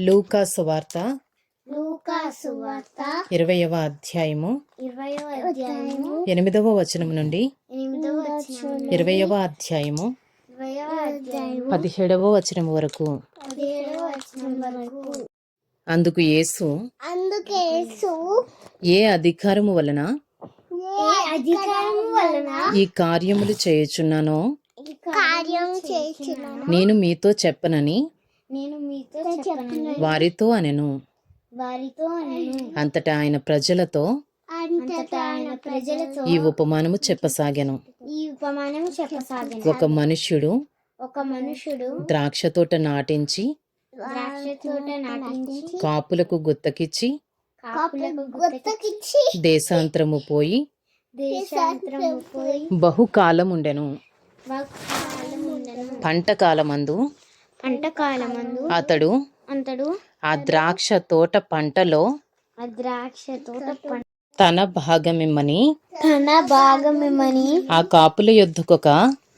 లూకా సువార్త లూకా సువార్త ఇరవయవ అధ్యాయము ఇరవయవ అధ్యాయము ఎనిమిదవ వచనం నుండి ఎనిమిదవ వచనం ఇరవయవ అధ్యాయము ఇరవయవ అధ్యాయము పదిహేడవ వచనం వరకు. పదిహేడవ వచనం వరకు. అందుకు యేసు అందుకే యేసు ఏ అధికారము వలన ఏ అధికారం వలన ఈ కార్యములు చేయుచున్నానో కార్యం నేను మీతో చెప్పనని నేను మీతో చెప్పను వారితో అనెను. వారితో అంతటా ఆయన ప్రజలతో. అంతటా ఆయన ప్రజలతో. ఈ ఉపమానము చెప్పసాగెను. ఈ ఉపమానం చెప్పసాగిన. ఒక మనుష్యుడు ఒక మనుషుడు ద్రాక్ష తోట నాటించి ద్రాక్ష తోట నాటించి కాపులకు గుత్తకిచ్చి కాపులకు గుత్తకిచ్చి దేశాంతరము పోయి దేశాంతరము పోయి బహుకాలముండెను. బహుకాలం ఉండను పంట కాలమందు పంటకాలమందు అతడు అంతడు ఆ ద్రాక్ష తోట పంటలో ఆ ద్రాక్ష తోట పంట తన భాగమిమ్మని తన భాగమేమని ఆ కాపుల యొద్దకొక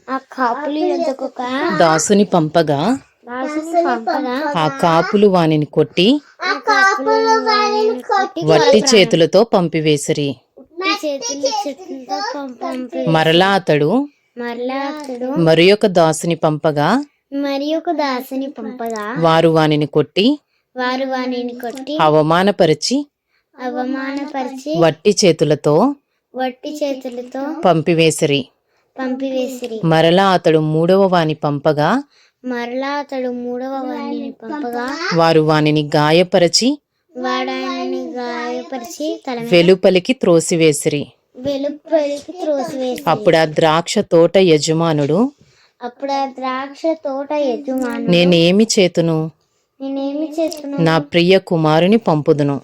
ఆ కాపులు ఎదుకొక దాసుని పంపగా రాసుని పంపగా ఆ కాపులు వానిని కొట్టి ఆ కాపులు వారిని కొట్టి వట్టి చేతులతో పంపివేసిరి. మరలా అతడు మరలా అతడు మరి ఒక దాసుని పంపగా మరి ఒక దాసుని పంపగా. వారు వానిని కొట్టి వారు వానిని కొట్టి అవమానపరిచి అవమానపరిచి వట్టి చేతులతో వట్టి చేతులతో పంపివేసిరి. పంపివేసిరి. మరలా అతడు మూడవ వాని పంపగా మరలా అతడు మూడవ వాణిని పంపగా వారు వానిని గాయపరచి వాడాయనని గాయపరిచి తల వెలుపలికి త్రోసివేసిరి. వెలుపలికి త్రోసివేసి అప్పుడు ఆ ద్రాక్ష తోట యజమానుడు అప్పుడు ఆ ద్రాక్ష తోట యజమాను నేనేమి చేతును? నేనేమి చేస్తున్నా నా ప్రియ కుమారుని పంపుదును.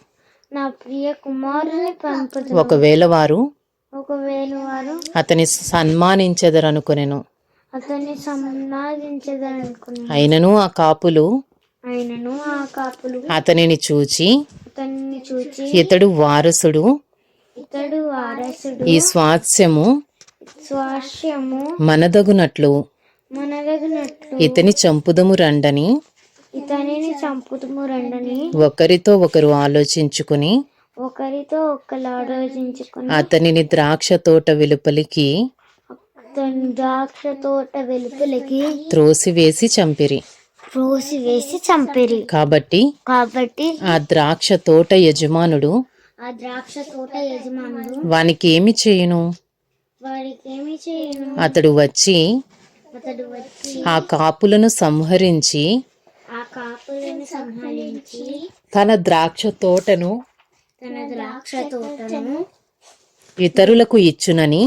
నా ప్రియ కుమారుని పంపుదు ఒకవేళ వారు ఒకవేళ వారు అతని సన్మానించెదరనుకొనెను. అతన్ని సంపాదించదనుకున్నాను అయినను ఆ కాపులు ఆయనను ఆ కాపులు అతనిని చూచి అతన్ని చూచి ఇతడు వారసుడు. ఇతడు వారసుడు. ఈ స్వాస్యము స్వాస్యము మనదగినట్లు ఇతని చంపుదము రండని ఇతనిని చంపుతుము రండని ఒకరితో ఒకరు ఆలోచించుకుని ఒకరితో ఒకరు ఆలోచించుకుని అతనిని ద్రాక్ష తోట వెలుపలికి ద్రాక్ష తోట వెలుపలికి త్రోసివేసి చంపిరి. రోసి వేసి చంపిరి. కాబట్టి కాబట్టి ఆ ద్రాక్ష తోట యజమానుడు ఆ ద్రాక్ష తోట యజమానుడు వానికి ఏమి చేయును? వారికి ఏమి చేయను? అతడు వచ్చి అతడు వచ్చి ఆ కాపులను సంహరించి ఆ కాపులను సంహరించి తన ద్రాక్ష తోటను తన ద్రాక్ష తోటను ఇతరులకు ఇచ్చునని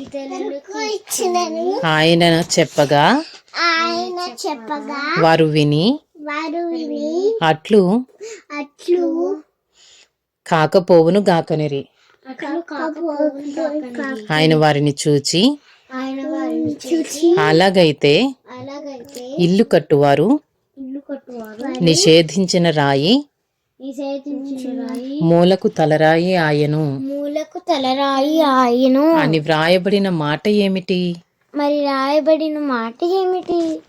ఇతరులకు ఇచ్చినని ఆయన చెప్పగా ఆయన చెప్పగా వారు విని వారు విని అట్లు అట్లు కాకపోవును గాకనిరి. ఆయన వారిని చూచి ఆయన అలాగైతే అలాగైతే ఇల్లు కట్టువారు. నిషేధించిన రాయి మూలకు తలరాయి ఆయను. మూలకు తలరాయి ఆయను. అని వ్రాయబడిన మాట ఏమిటి? మరి రాయబడిన మాట ఏమిటి?